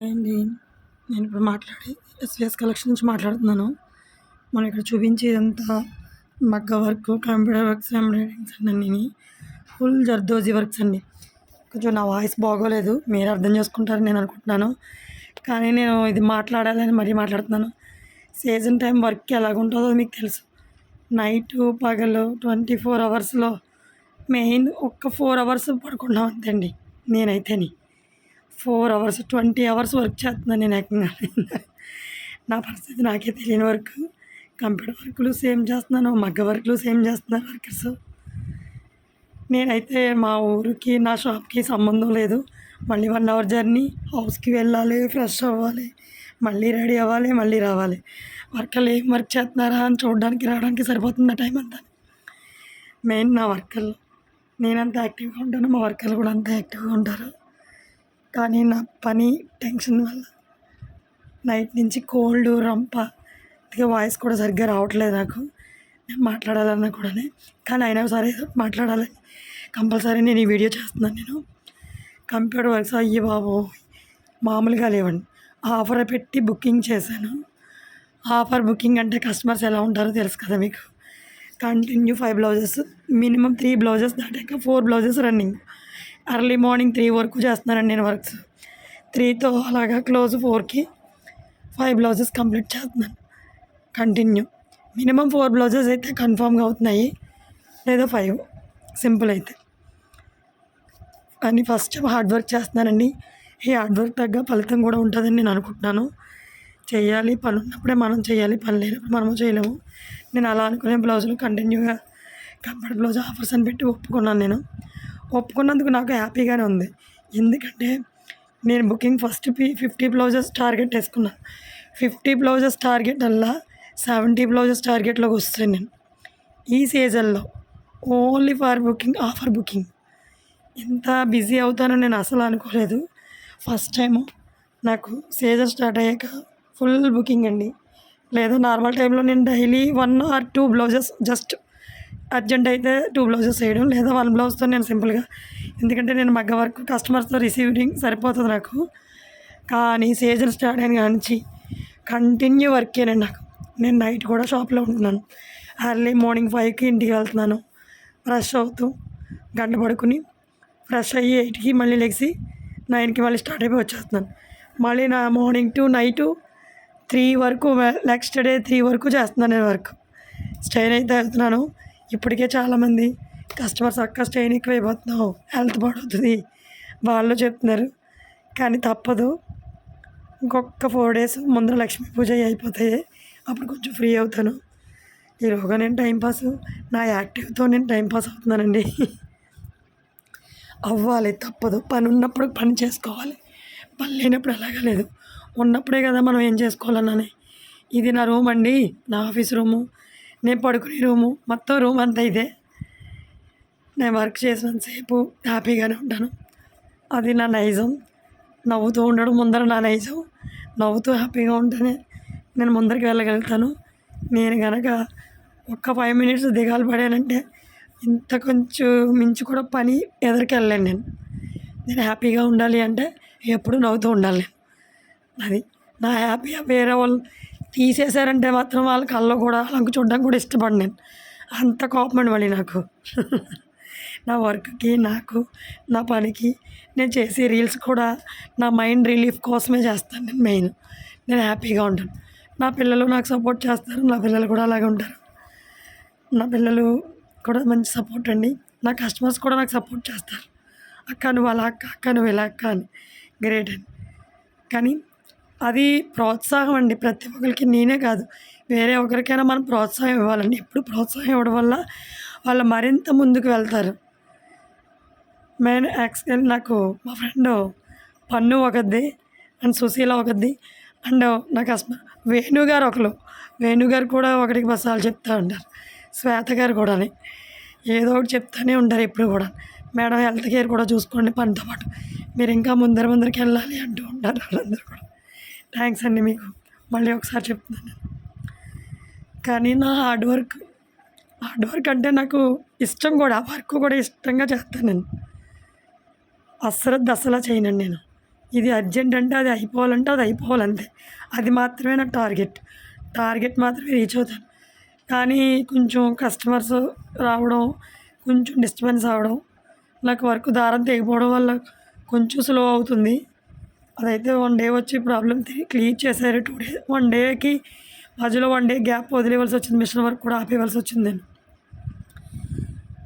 అండి నేను ఇప్పుడు మాట్లాడి ఎస్విఎస్ కలెక్షన్ నుంచి మాట్లాడుతున్నాను. మనం ఇక్కడ చూపించేదంతా మగ్గ వర్క్ కంప్యూటర్ వర్క్స్ ఎంబ్రాయిడింగ్స్ అన్నీ ఫుల్ జర్దోజీ వర్క్స్ అండి. కొంచెం నా వాయిస్ బాగోలేదు మీరు అర్థం చేసుకుంటారని నేను అనుకుంటున్నాను. కానీ నేను ఇది మాట్లాడాలని మరీ మాట్లాడుతున్నాను. సీజన్ టైం వర్క్ ఎలాగుంటుందో మీకు తెలుసు. నైట్ పగలు ట్వంటీ ఫోర్ అవర్స్లో మెయిన్ ఒక్క ఫోర్ అవర్స్ పడుకుంటాం అంతే అండి నేనైతేని. Four hours twenty hours work చేస్తున్నాను నేను ఏకంగా. నా పరిస్థితి నాకే తెలియని వర్క్. కంప్యూటర్ వర్క్లు సేమ్ చేస్తున్నాను మగ్గ వర్క్లు సేమ్ చేస్తున్నారు వర్కర్స్. నేనైతే మా ఊరికి నా షాప్కి సంబంధం లేదు. మళ్ళీ వన్ అవర్ జర్నీ హౌస్కి వెళ్ళాలి ఫ్రెష్ అవ్వాలి మళ్ళీ రెడీ అవ్వాలి మళ్ళీ రావాలి. వర్కర్లు ఏం వర్క్ చేస్తున్నారా అని చూడడానికి రావడానికి సరిపోతుంది ఆ టైం అంతా? మెయిన్ నా వర్కర్లు. నేనంత యాక్టివ్గా ఉంటాను మా వర్కర్లు కూడా అంత యాక్టివ్గా ఉంటారు. కానీ నా పని టెన్షన్ వల్ల. నైట్ నుంచి కోల్డ్ రంప. అందుకే వాయిస్ కూడా సరిగ్గా రావట్లేదు నాకు. నేను మాట్లాడాలన్నా కూడా కానీ అయినా సరే మాట్లాడాలి. కంపల్సరీ నేను ఈ వీడియో చేస్తున్నాను నేను. Computer works. అయ్యి బాబు. మామూలుగా లేవండి. ఆఫర్ పెట్టి బుకింగ్ చేశాను. ఆఫర్ బుకింగ్ అంటే కస్టమర్స్ ఎలా ఉంటారో తెలుసు కదా మీకు. Continue five blouses. Minimum three blouses దాటాక four blouses running. Early morning three వరకు చేస్తున్నానండి నేను వర్క్స్. త్రీతో అలాగా క్లోజ్ ఫోర్కి ఫైవ్ బ్లౌజెస్ కంప్లీట్ చేస్తున్నాను. కంటిన్యూ. మినిమం ఫోర్ బ్లౌజెస్ అయితే కన్ఫామ్గా అవుతున్నాయి. లేదా ఫైవ్. సింపుల్ అయితే. కానీ ఫస్ట్ హార్డ్ వర్క్ చేస్తున్నానండి. ఈ హార్డ్ వర్క్ తగ్గ ఫలితం కూడా ఉంటుందని నేను అనుకుంటున్నాను. చేయాలి పని ఉన్నప్పుడే మనం చేయాలి పని లేనప్పుడు మనము చేయలేము. నేను అలా అనుకునే బ్లౌజులు కంటిన్యూగా కంఫర్ట్ బ్లౌజ్ ఆఫర్స్ అని పెట్టి ఒప్పుకున్నాను నేను. ఒప్పుకున్నందుకు నాకు హ్యాపీగానే ఉంది. ఎందుకంటే నేను booking first P fifty blouses target వేసుకున్నాను ఫిఫ్టీ బ్లౌజెస్ టార్గెట్ అలా సెవెంటీ బ్లౌజెస్ టార్గెట్లోకి వస్తాను నేను. ఈ సీజన్లో only for booking offer booking. ఇంత బిజీ అవుతానని నేను అసలు అనుకోలేదు. ఫస్ట్ టైము నాకు సీజన్ స్టార్ట్ అయ్యాక ఫుల్ బుకింగ్ అండి. లేదా నార్మల్ టైంలో నేను daily one or two blouses just urgent అయితే టూ బ్లౌజెస్ వేయడం లేదా వన్ బ్లౌజ్తో నేను సింపుల్గా. ఎందుకంటే నేను మగ్గ వర్క్ కస్టమర్స్తో రిసీవింగ్ సరిపోతుంది నాకు. కానీ సీజన్ స్టార్ట్ అయిన నుంచి కంటిన్యూ వర్కేనండి నాకు. నేను నైట్ కూడా షాప్లో ఉంటున్నాను. అర్లీ మార్నింగ్ ఫైవ్కి ఇంటికి వెళ్తున్నాను. ఫ్రెష్ అవుతూ గంట పడుకుని ఫ్రెష్ అయ్యి ఎయిట్కి మళ్ళీ లెగిసి నైన్కి మళ్ళీ స్టార్ట్ అయిపోయి వచ్చేస్తున్నాను. మళ్ళీ నా మార్నింగ్ టు నైట్ త్రీ వరకు నెక్స్ట్ డే త్రీ వరకు చేస్తున్నాను నేను వర్క్. స్టైన్ అయితే వెళ్తున్నాను. ఇప్పటికే చాలామంది కస్టమర్స్ అక్క స్టెయిన్ ఎక్కువైపోతున్నావు హెల్త్ పాడవుతుంది వాళ్ళు చెప్తున్నారు. కానీ తప్పదు. ఇంకొక ఫోర్ డేస్ ముందర లక్ష్మీ పూజ అయిపోతాయి అప్పుడు కొంచెం ఫ్రీ అవుతాను. ఈలోగా నేను టైంపాస్ నా యాక్టివ్తో నేను టైంపాస్ అవుతున్నానండి. అవ్వాలి తప్పదు. పని ఉన్నప్పుడు పని చేసుకోవాలి. పని లేనప్పుడు అలాగా లేదు. ఉన్నప్పుడే కదా మనం ఏం చేసుకోవాలన్నానే ఇది నా రూమ్ అండి. నా ఆఫీస్ రూము నేను పడుకునే రూము మొత్తం రూమ్ అంతా ఇదే. నేను వర్క్ చేసినంతసేపు హ్యాపీగానే ఉంటాను. అది నా నైజం. నవ్వుతూ ఉండడం ముందర నా నైజం. నవ్వుతూ హ్యాపీగా ఉంటేనే నేను ముందరికి వెళ్ళగలుగుతాను. నేను కనుక ఒక్క ఫైవ్ మినిట్స్ దిగాలు పడానంటే ఇంత కొంచెం మించి కూడా పని ఎదరికెళ్ళాను నేను. నేను హ్యాపీగా ఉండాలి అంటే ఎప్పుడు నవ్వుతూ ఉండాలి నేను. అది నా హ్యాపీ వేరే వాళ్ళు తీసేశారంటే మాత్రం వాళ్ళ కళ్ళు కూడా వాళ్ళకి చూడడానికి కూడా ఇష్టపడి నేను. అంత కోపం అండి మళ్ళీ నాకు. నా వర్క్కి నాకు నా పనికి నేను చేసే రీల్స్ కూడా నా మైండ్ రిలీఫ్ కోసమే చేస్తాను నేను మెయిన్. నేను హ్యాపీగా ఉంటాను. నా పిల్లలు నాకు సపోర్ట్ చేస్తారు నా పిల్లలు కూడా అలాగే ఉంటారు. నా పిల్లలు కూడా మంచి సపోర్ట్ అండి. నా కస్టమర్స్ కూడా నాకు సపోర్ట్ చేస్తారు. అక్క నువ్వు అలా అక్క అక్క నువ్వు ఇలా అక్క అని. గ్రేట్ అండి. కానీ అది ప్రోత్సాహం అండి. ప్రతి ఒక్కరికి నేనే కాదు. వేరే ఒకరికైనా మనం ప్రోత్సాహం ఇవ్వాలండి. ఎప్పుడు ప్రోత్సాహం ఇవ్వడం వల్ల వాళ్ళు మరింత ముందుకు వెళ్తారు. మెయిన్ యాక్చువల్ నాకు మా ఫ్రెండ్ పన్ను ఒకది అండ్ సుశీల ఒకది అండ్ నాకు హస్బెండ్ వేణుగారు ఒకరు వేణుగారు కూడా ఒకరికి బస్సాలు చెప్తూ ఉంటారు. శ్వేత గారు కూడా ఏదో ఒకటి చెప్తూనే ఉంటారు ఎప్పుడు కూడా. మేడం హెల్త్ కేర్ కూడా చూసుకోండి పనితో పాటు. మీరు ఇంకా ముందర ముందరికి వెళ్ళాలి అంటూ ఉంటారు వాళ్ళందరూ కూడా. థ్యాంక్స్ అండి మీకు. మళ్ళీ ఒకసారి చెప్తున్నాను. కానీ నా హార్డ్ వర్క్ హార్డ్ వర్క్ అంటే నాకు ఇష్టం కూడా వర్క్ కూడా ఇష్టంగా చేస్తాను నేను. అస్సలు దసలా చేయనండి నేను. ఇది అర్జెంట్ అంటే అది అయిపోవాలంటే అది అయిపోవాలంతే. అది మాత్రమే నా టార్గెట్. టార్గెట్ మాత్రమే రీచ్ అవుతాను. కానీ కొంచెం కస్టమర్స్ రావడం కొంచెం డిస్టర్బెన్స్ అవ్వడం నాకు వర్క్ దారం తెగిపోవడం వల్ల కొంచెం స్లో అవుతుంది. అదైతే వన్ డే వచ్చి ప్రాబ్లం క్లియర్ చేశారు. టూ డే వన్ డేకి మధ్యలో వన్ డే గ్యాప్ వదిలేవలసి వచ్చింది. మిషన్ వర్క్ కూడా ఆపేవలసి వచ్చింది. నేను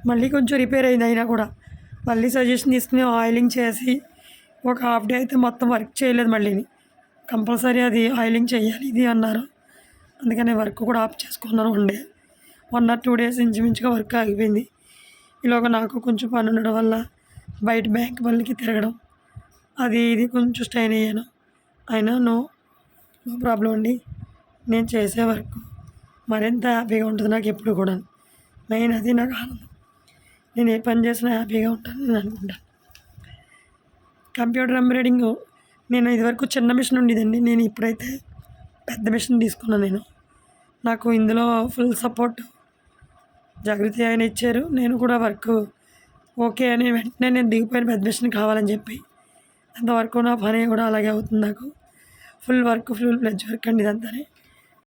మళ్ళీ కొంచెం రిపేర్ అయింది అయినా కూడా. మళ్ళీ సజెషన్ తీసుకుని ఆయిలింగ్ చేసి ఒక హాఫ్ డే అయితే మొత్తం వర్క్ చేయలేదు మళ్ళీ. కంపల్సరీ అది ఆయిలింగ్ చేయాలి ఇది అన్నారు. అందుకని వర్క్ కూడా ఆఫ్ చేసుకున్నాను one day one or two days ఇంచుమించుగా వర్క్ ఆగిపోయింది. ఇలాగ నాకు కొంచెం పని ఉండడం వల్ల బయట బ్యాంక్ వాళ్ళకి తిరగడం అది ఇది కొంచెం స్ట్రైన్ అయ్యాను. అయినా నో నో ప్రాబ్లం అండి. నేను చేసే వర్క్ మరింత హ్యాపీగా ఉంటుంది నాకు ఎప్పుడు కూడా మెయిన్ అది నాకు ఆనందం. నేను ఏ పని చేసినా హ్యాపీగా ఉంటాను నేను అనుకుంటాను. కంప్యూటర్ ఎంబ్రాయిడింగ్ నేను ఇదివరకు చిన్న మిషన్ ఉండేదండి. నేను ఇప్పుడైతే పెద్ద మిషన్ తీసుకున్నాను నేను. నాకు ఇందులో ఫుల్ సపోర్ట్ జాగృతి ఆయన ఇచ్చారు. నేను కూడా వర్క్ ఓకే అని వెంటనే నేను దిగిపోయిన. పెద్ద మిషన్ కావాలని చెప్పి. అంతవరకు నా పని కూడా అలాగే అవుతుంది నాకు. ఫుల్ వర్క్ ఫుల్ ప్లెజ్ వర్క్ అండి ఇదంతానే.